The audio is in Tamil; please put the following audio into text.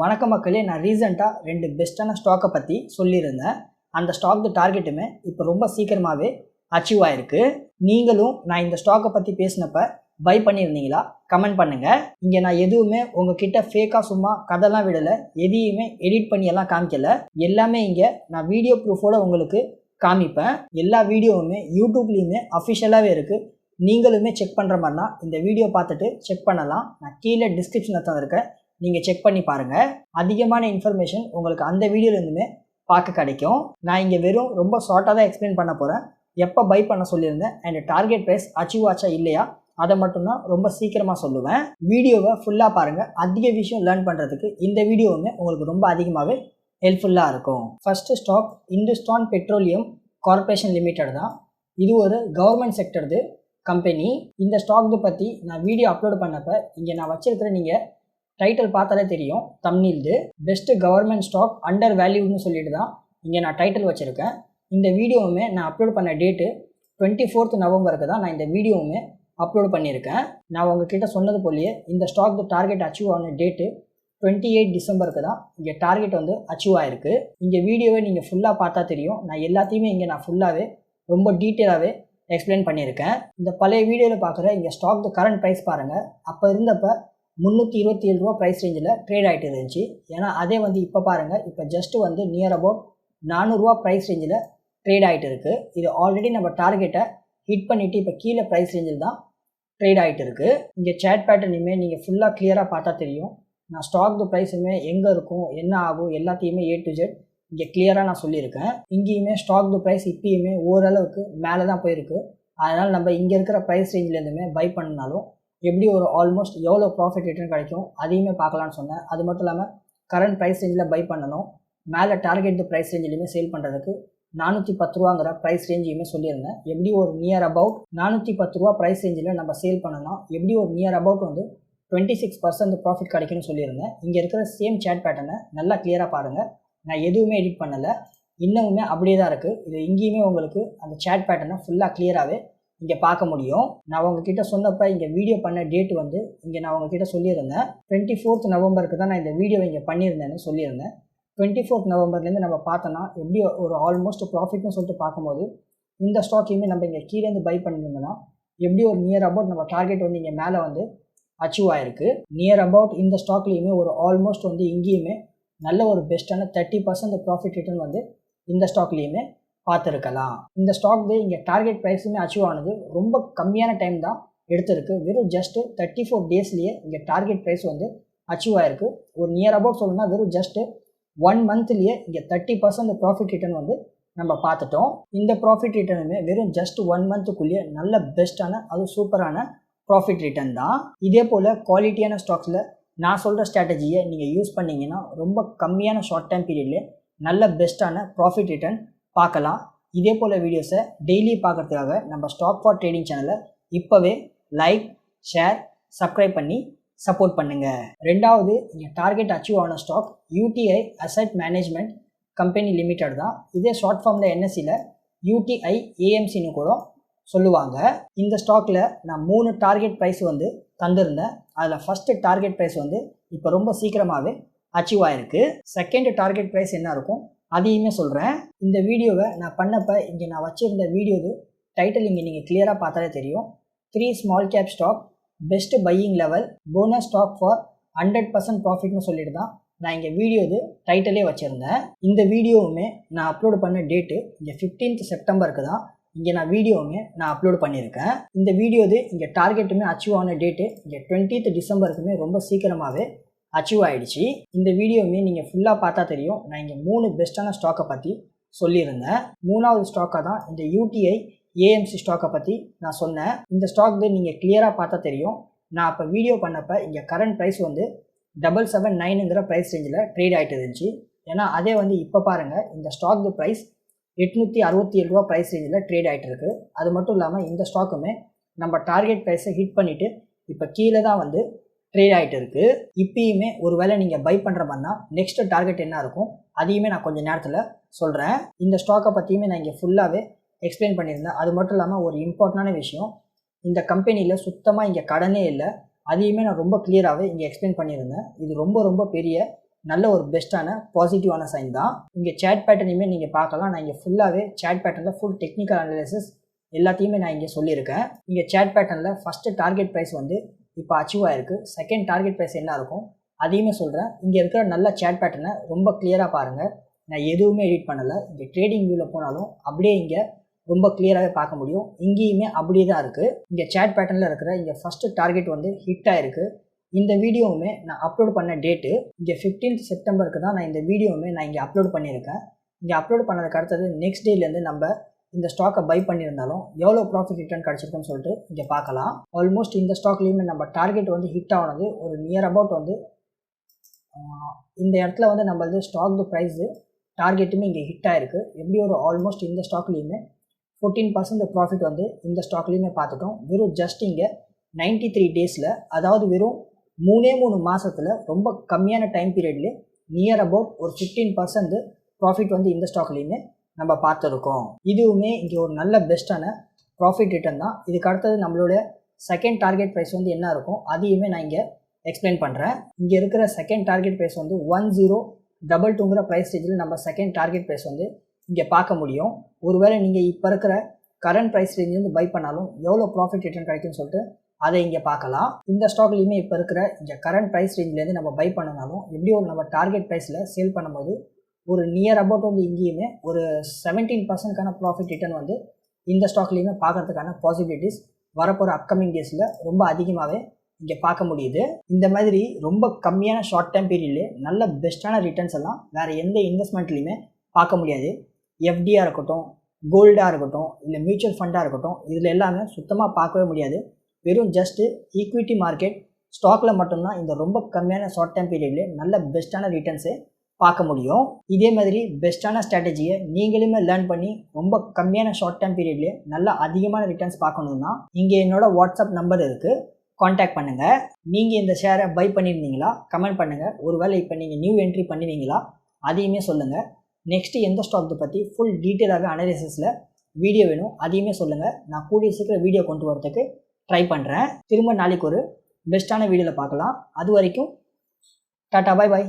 வணக்க மக்களே நான் ரீசெண்டாக ரெண்டு பெஸ்ட்டான ஸ்டாக்கை பற்றி சொல்லியிருந்தேன். அந்த ஸ்டாக் டார்கெட்டுமே இப்போ ரொம்ப சீக்கிரமாகவே அச்சீவ் ஆயிருக்கு. நீங்களும் நான் இந்த ஸ்டாக்கை பற்றி பேசினப்ப பை பண்ணியிருந்தீங்களா? கமெண்ட் பண்ணுங்கள் இங்கே நான் எதுவுமே உங்ககிட்ட ஃபேக்காக சும்மா கதைலாம் விடலை எதையுமே எடிட் பண்ணி எல்லாம் காமிக்கல. எல்லாமே இங்கே நான் வீடியோ ப்ரூஃபோட உங்களுக்கு காமிப்பேன். எல்லா வீடியோவுமே யூடியூப்லேயுமே அஃபிஷியலாகவே இருக்குது நீங்களுமே செக் பண்ணுற மாதிரினா இந்த வீடியோ பார்த்துட்டு செக் பண்ணலாம். நான் கீழே டிஸ்கிரிப்ஷனில் தந்திருக்கேன் நீங்கள் செக் பண்ணி பாருங்கள் அதிகமான இன்ஃபர்மேஷன் உங்களுக்கு அந்த வீடியோலேருந்துமே பார்க்க கிடைக்கும். நான் இங்கே வெறும் ரொம்ப ஷார்ட்டாக தான் எக்ஸ்பிளைன் பண்ண போகிறேன் எப்போ பை பண்ண சொல்லியிருந்தேன் அண்ட் டார்கெட் ப்ரைஸ் அச்சீவ் ஆச்சா இல்லையா? அதை மட்டும்தான் ரொம்ப சீக்கிரமாக சொல்லுவேன். வீடியோவை ஃபுல்லாக பாருங்கள் அதிக விஷயம் லேர்ன் பண்ணுறதுக்கு இந்த வீடியோவுமே உங்களுக்கு ரொம்ப அதிகமாகவே ஹெல்ப்ஃபுல்லாக இருக்கும். First stock Hindustan petroleum corporation limited தான். இது ஒரு கவர்மெண்ட் செக்டர்து கம்பெனி இந்த ஸ்டாக்கு பற்றி நான் வீடியோ அப்லோட் பண்ணப்போ இங்கே நான் வச்சுருக்கிற நீங்கள் டைட்டில் பார்த்தாலே தெரியும். தமிழ்து பெஸ்ட் கவர்மெண்ட் ஸ்டாக் அண்டர் வேல்யூன்னு சொல்லிட்டு தான் இங்கே நான் டைட்டில் வச்சுருக்கேன். இந்த வீடியோவுமே நான் அப்லோட் பண்ண டேட்டு டுவெண்ட்டி ஃபோர்த் நவம்பருக்கு தான் நான் இந்த வீடியோவுமே அப்லோட் பண்ணியிருக்கேன். நான் உங்ககிட்ட சொன்னது போலயே இந்த ஸ்டாக் டார்கெட் அச்சீவ் ஆன டேட்டு டுவெண்ட்டி எயிட் டிசம்பருக்கு தான் இங்கே டார்கெட் வந்து அச்சீவ் ஆயிருக்கு. இங்கே வீடியோவை நீங்கள் ஃபுல்லாக பார்த்தா தெரியும். நான் எல்லாத்தையுமே இங்கே நான் ஃபுல்லாகவே ரொம்ப டீட்டெயிலாகவே எக்ஸ்பிளைன் பண்ணியிருக்கேன். இந்த பழைய வீடியோவில் பார்க்குற இங்கே ஸ்டாக் கரண்ட் ப்ரைஸ் பாருங்கள் அப்போ இருந்தப்போ முந்நூற்றி இருபத்தி ஏழு ரூபா ப்ரைஸ் ரேஞ்சில் ட்ரேட் ஆகிட்டு இருந்துச்சு. ஏன்னா அதே வந்து இப்போ பாருங்கள் இப்போ ஜஸ்ட்டு வந்து நியர் அபவுட் நானூறுரூவா ப்ரைஸ் ரேஞ்சில் ட்ரேட் ஆகிட்டு இருக்குது இது ஆல்ரெடி நம்ம டார்கெட்டை ஹிட் பண்ணிவிட்டு இப்போ கீழே ப்ரைஸ் ரேஞ்சில் தான் ட்ரேட் ஆகிட்டு இருக்குது இங்கே சேட் பேட்டர்னையுமே நீங்கள் ஃபுல்லாக கிளியராக பார்த்தா தெரியும். நான் ஸ்டாக் ப்ரைஸுமே எங்கே இருக்கும் என்ன ஆகும் எல்லாத்தையுமே ஏ டு ஜெட் இங்கே கிளியராக நான் சொல்லியிருக்கேன். இங்கேயுமே ஸ்டாக் ப்ரைஸ் இப்பயுமே ஓரளவுக்கு மேலே தான் போயிருக்கு. அதனால் நம்ம இங்கே இருக்கிற ப்ரைஸ் ரேஞ்சிலேருந்துமே பை பண்ணாலும் எப்படி ஒரு ஆல்மோஸ்ட் எவ்வளோ ப்ராஃபிட் ரிட்டர்ன் கிடைக்கும் அதையுமே பார்க்கலான்னு சொன்னேன். அது மட்டும் இல்லாமல் கரண்ட் ப்ரைஸ் ரேஞ்சில் பை பண்ணணும். மேலே டார்கெட் ப்ரைஸ் ரேஞ்சிலையுமே சேல் பண்ணுறதுக்கு நானூற்றி பத்து ரூபாங்கிற ப்ரைஸ் ரேஞ்சையுமே சொல்லியிருந்தேன். எப்படி ஒரு நியர் அபவுட் நானூற்றி பத்து ரூபா ப்ரைஸ் ரேஞ்சில் நம்ம சேல் பண்ணணும் எப்படி ஒரு நியர் அபவுட் வந்து டுவெண்ட்டி சிக்ஸ் பர்சன்ட் ப்ராஃபிட் கிடைக்கும்னு சொல்லியிருந்தேன். இங்கே இருக்கிற சேம் சேட் பேட்டர்னை நல்லா கிளியராக பாருங்கள் நான் எதுவுமே எடிட் பண்ணலை. இன்னமுமே அப்படியே தான் இருக்குது இது இங்கேயுமே உங்களுக்கு அந்த சேட் பேட்டர்னை ஃபுல்லாக கிளியராகவே இங்கே பார்க்க முடியும். நான் உங்ககிட்ட சொன்னப்போ இங்கே வீடியோ பண்ண டேட் வந்து இங்கே நான் உங்ககிட்ட சொல்லியிருந்தேன். டுவெண்ட்டி ஃபோர்த் நவம்பருக்கு தான் நான் இந்த வீடியோ இங்கே பண்ணியிருந்தேன்னு சொல்லியிருந்தேன். டுவெண்ட்டி ஃபோர்த் நவம்பர்லேருந்து நம்ம பார்த்தோன்னா எப்படி ஒரு ஆல்மோஸ்ட் ப்ராஃபிட்னு சொல்லிட்டு பார்க்கும்போது இந்த ஸ்டாக்கையுமே நம்ம இங்கே கீழேருந்து பை பண்ணியிருந்தோம்னா எப்படி ஒரு நியர் அபவுட் நம்ம டார்கெட் வந்து இங்கே மேலே வந்து அச்சீவ் ஆயிருக்கு. நியர் அபவுட் இந்த ஸ்டாக்லேயுமே ஒரு ஆல்மோஸ்ட் வந்து இங்கேயுமே நல்ல ஒரு பெஸ்ட்டான தேர்ட்டி பர்சன்ட் ப்ராஃபிட் ரிட்டர்ன் வந்து இந்த ஸ்டாக்லேயுமே பார்த்துருக்கலாம். இந்த ஸ்டாக் வந்து இங்கே டார்கெட் ப்ரைஸுமே அச்சீவ் ஆனது ரொம்ப கம்மியான டைம் தான் எடுத்திருக்கு. வெறும் ஜஸ்ட்டு தேர்ட்டி ஃபோர் டேஸ்லேயே இங்கே டார்கெட் ப்ரைஸ் வந்து அச்சீவ் ஆயிருக்கு. ஒரு நியர் அபவுட் சொல்லணும்னா வெறும் ஜஸ்ட்டு ஒன் மந்த்லேயே இங்கே தேர்ட்டி பர்சன்ட் ப்ராஃபிட் ரிட்டர்ன் வந்து நம்ம பார்த்துட்டோம். இந்த ப்ராஃபிட் ரிட்டர்னுமே வெறும் ஜஸ்ட் ஒன் மந்த்துக்குள்ளேயே நல்ல பெஸ்ட்டான அது சூப்பரான ப்ராஃபிட் ரிட்டர்ன் தான். இதே போல் குவாலிட்டியான ஸ்டாக்ஸில் நான் சொல்கிற ஸ்ட்ராட்டஜியை நீங்கள் யூஸ் பண்ணிங்கன்னா ரொம்ப கம்மியான ஷார்ட் டைம் பீரியட்லேயே நல்ல பெஸ்ட்டான ப்ராஃபிட் ரிட்டர்ன் பார்க்கலாம். இதே போல் வீடியோஸை டெய்லி பார்க்குறதுக்காக நம்ம ஸ்டாக் ஃபார் ட்ரேடிங் சேனலை இப்போவே லைக் ஷேர் சப்ஸ்கிரைப் பண்ணி சப்போர்ட் பண்ணுங்கள் ரெண்டாவது இங்கே டார்கெட் அச்சீவ் ஆன stock UTI asset management company limited தான். இதே ஷார்ட் ஃபார்மில் என்எஸ்சியில் யூடிஐ ஏஎம்சின்னு கூட சொல்லுவாங்க. இந்த ஸ்டாக்கில் நான் மூணு டார்கெட் ப்ரைஸ் வந்து தந்திருந்தேன். அதில் ஃபஸ்ட்டு டார்கெட் ப்ரைஸ் வந்து இப்போ ரொம்ப சீக்கிரமாகவே அச்சீவ் ஆகிருக்கு செகண்ட் டார்கெட் ப்ரைஸ் என்ன இருக்கும்? அதையுமே சொல்கிறேன் இந்த வீடியோவை நான் பண்ணப்போ இங்கே நான் வச்சுருந்த வீடியோது டைட்டில் இங்கே நீங்கள் கிளியராக பார்த்தாலே தெரியும். Three small cap stock best buying level bonus stock for hundred percent ப்ராஃபிட்னு சொல்லிட்டு தான் நான் இங்கே வீடியோது டைட்டிலே வச்சுருந்தேன். இந்த வீடியோவுமே நான் அப்லோட் பண்ண டேட்டு இங்கே ஃபிஃப்டீன்த் செப்டம்பருக்கு தான் இங்கே நான் வீடியோவுமே நான் அப்லோட் பண்ணியிருக்கேன். இந்த வீடியோது இங்கே டார்கெட்டுமே அச்சீவ் ஆன டேட்டு இங்கே டுவெண்ட்டீத் டிசம்பருக்குமே ரொம்ப சீக்கிரமாகவே அச்சீவ் ஆகிடுச்சு இந்த வீடியோவுமே நீங்கள் ஃபுல்லாக பார்த்தா தெரியும். நான் இங்கே மூணு பெஸ்ட்டான ஸ்டாக்கை பற்றி சொல்லியிருந்தேன். மூணாவது ஸ்டாக்காக தான் இந்த யூடிஐ ஏஎம்சி ஸ்டாக்கை பற்றி நான் சொன்னேன். இந்த ஸ்டாக் நீங்கள் கிளியராக பார்த்தா தெரியும். நான் அப்போ வீடியோ பண்ணப்போ இங்கே கரண்ட் ப்ரைஸ் வந்து டபுள் செவன் நைனுங்கிற ப்ரைஸ் ரேஞ்சில் ட்ரேட் ஆகிட்டு இருந்துச்சு. ஏன்னா அதே வந்து இப்போ பாருங்கள் இந்த ஸ்டாக் ப்ரைஸ் எட்நூற்றி அறுபத்தி ஏழு ரூபா ப்ரைஸ் ரேஞ்சில் ட்ரேட் ஆகிட்டு இருக்கு. அது மட்டும் இல்லாமல் இந்த ஸ்டாக்குமே நம்ம டார்கெட் ப்ரைஸை ஹிட் பண்ணிவிட்டு இப்போ கீழே தான் வந்து ட்ரேட் ஆகிட்டு இருக்கு. இப்பயுமே ஒரு வேளை நீங்கள் பை பண்ணுற மாதிரினா நெக்ஸ்ட் டார்கெட் என்ன இருக்கும்? அதையுமே நான் கொஞ்சம் நேரத்தில் சொல்கிறேன் இந்த ஸ்டாக்கை பற்றியுமே நான் இங்கே ஃபுல்லாகவே எக்ஸ்பிளைன் பண்ணியிருந்தேன். அது மட்டும் இல்லாமல் ஒரு இம்பார்ட்டண்டான விஷயம் இந்த கம்பெனியில் சுத்தமாக இங்கே கடனே இல்லை. அதையுமே நான் ரொம்ப கிளியராகவே இங்கே எக்ஸ்பிளைன் பண்ணியிருந்தேன். இது ரொம்ப ரொம்ப பெரிய நல்ல ஒரு பெஸ்ட்டான பாசிட்டிவான சைன் தான். இங்கே சேட் பேட்டர்னையுமே நீங்கள் பார்க்கலாம். நான் இங்கே ஃபுல்லாகவே சேட் பேட்டர்னில் ஃபுல் டெக்னிக்கல் அனாலிசிஸ் எல்லாத்தையுமே நான் இங்கே சொல்லியிருக்கேன். இங்கே சேட் பேட்டர்னில் ஃபஸ்ட்டு டார்கெட் ப்ரைஸ் வந்து இப்போ அச்சீவ் ஆயிருக்கு. செகண்ட் டார்கெட் ப்ரைஸ் என்ன இருக்கும்? அதையுமே சொல்கிறேன் இங்கே இருக்கிற நல்ல சேட் பேட்டர்னை ரொம்ப கிளியராக பாருங்கள் நான் எதுவுமே எடிட் பண்ணலை. இங்கே ட்ரேடிங் வியூவில் போனாலும் அப்படியே இங்கே ரொம்ப கிளியராகவே பார்க்க முடியும். இங்கேயுமே அப்படியே தான் இருக்குது இங்கே சேட் பேட்டர்னில் இருக்கிற இங்கே ஃபஸ்ட்டு டார்கெட் வந்து ஹிட் ஆயிருக்கு. இந்த வீடியோவுமே நான் அப்லோட் பண்ண டேட்டு இங்கே 15th செப்டம்பருக்கு தான் நான் இந்த வீடியோவுமே நான் இங்கே அப்லோட் பண்ணியிருக்கேன். இங்கே அப்லோட் பண்ணதுக்கு அடுத்தது நெக்ஸ்ட் டேலேருந்து நம்ம இந்த ஸ்டாக்கை பை பண்ணியிருந்தாலும் எவ்வளோ ப்ராஃபிட் ரிட்டர்ன் கிடச்சிருக்குன்னு சொல்லிட்டு இங்கே பார்க்கலாம். ஆல்மோஸ்ட் இந்த ஸ்டாக்லேயுமே நம்ம டார்கெட் வந்து ஹிட் ஆனது ஒரு நியர் அபவுட் வந்து இந்த இடத்துல வந்து நம்மளது ஸ்டாக் ப்ரைஸு டார்கெட்டுமே இங்கே ஹிட் ஆயிருக்கு. எப்படி ஒரு ஆல்மோஸ்ட் இந்த ஸ்டாக்லேயுமே ஃபோர்டீன் பர்சன்ட் ப்ராஃபிட் வந்து இந்த ஸ்டாக்லேயுமே பார்த்துட்டோம். வெறும் ஜஸ்ட் இங்கே நைன்டி த்ரீ டேஸில் அதாவது வெறும் மூணே மூணு மாதத்தில் ரொம்ப கம்மியான டைம் பீரியட்லேயே நியர் அபவுட் ஒரு ஃபிஃப்டீன் பர்சன்ட் ப்ராஃபிட் வந்து இந்த ஸ்டாக்லேயுமே நம்ம பார்த்துருக்கோம். இதுவுமே இங்கே ஒரு நல்ல பெஸ்ட்டான ப்ராஃபிட் ரிட்டர்ன் தான். இதுக்கு அடுத்தது நம்மளோட செகண்ட் டார்கெட் ப்ரைஸ் வந்து என்ன இருக்கும்? அதையுமே நான் இங்கே எக்ஸ்பிளைன் பண்ணுறேன் இங்கே இருக்கிற செகண்ட் டார்கெட் ப்ரைஸ் வந்து ஒன் ஜீரோ டபுள் டூங்கிற ப்ரைஸ் ரேஞ்சில் நம்ம செகண்ட் டார்கெட் ப்ரைஸ் வந்து இங்கே பார்க்க முடியும். ஒருவேளை நீங்கள் இப்போ இருக்கிற கரண்ட் ப்ரைஸ் ரேஞ்சிலேருந்து பை பண்ணாலும் எவ்வளோ ப்ராஃபிட் ரிட்டர்ன் கிடைக்கும்னு சொல்லிட்டு அதை இங்கே பார்க்கலாம். இந்த ஸ்டாக்லேயுமே இப்போ இருக்கிற இங்கே கரண்ட் ப்ரைஸ் ரேஞ்சிலேருந்து நம்ம பை பண்ணனாலும் எப்படி ஒரு நம்ம டார்கெட் ப்ரைஸில் சேல் பண்ணும்போது ஒரு நியர் அபவுட் வந்து இங்கேயுமே ஒரு செவன்டீன் பர்சன்ட்கான ப்ராஃபிட் ரிட்டர்ன் வந்து இந்த ஸ்டாக்லேயுமே பார்க்கறதுக்கான பாசிபிலிட்டிஸ் வரப்போகிற அப்கமிங் டேஸில் ரொம்ப அதிகமாகவே இங்கே பார்க்க முடியுது. இந்த மாதிரி ரொம்ப கம்மியான ஷார்ட் டைம் பீரியட்லேயே நல்ல பெஸ்ட்டான ரிட்டர்ன்ஸ் எல்லாம் வேறு எந்த இன்வெஸ்ட்மெண்ட்லையுமே பார்க்க முடியாது. எஃப்டியாக இருக்கட்டும் கோல்டாக இருக்கட்டும் இல்லை மியூச்சுவல் ஃபண்டாக இருக்கட்டும் இதில் எல்லாமே சுத்தமாக பார்க்கவே முடியாது. வெறும் ஜஸ்ட்டு ஈக்விட்டி மார்க்கெட் ஸ்டாக்கில் மட்டும்தான் இந்த ரொம்ப கம்மியான ஷார்ட் டைம் பீரியட்லேயே நல்ல பெஸ்ட்டான ரிட்டர்ன்ஸு பார்க்க முடியும். இதே மாதிரி பெஸ்ட்டான ஸ்ட்ராட்டஜியை நீங்களுமே லேர்ன் பண்ணி ரொம்ப கம்மியான ஷார்ட் டைம் பீரியட்லேயே நல்ல அதிகமான ரிட்டர்ன்ஸ் பார்க்கணுன்னா இங்கே என்னோட வாட்ஸ்அப் நம்பர் இருக்குது காண்டாக்ட் பண்ணுங்கள் நீங்கள் இந்த ஷேரை பை பண்ணியிருந்தீங்களா கமெண்ட் பண்ணுங்கள் ஒருவேளை இப்போ நீங்கள் நியூ என்ட்ரி பண்ணுவீங்களா? அதையுமே சொல்லுங்கள் நெக்ஸ்ட்டு எந்த ஸ்டாக் பற்றி ஃபுல் டீட்டெயிலாக அனாலிசிஸில் வீடியோ வேணும் அதையுமே சொல்லுங்கள் நான் கூடிய சீக்கிரம் வீடியோ கொண்டு வரதுக்கு ட்ரை பண்ணுறேன் திரும்ப நாளைக்கு ஒரு பெஸ்ட்டான வீடியோவில் பார்க்கலாம். அது வரைக்கும் டாட்டா பாய் பாய்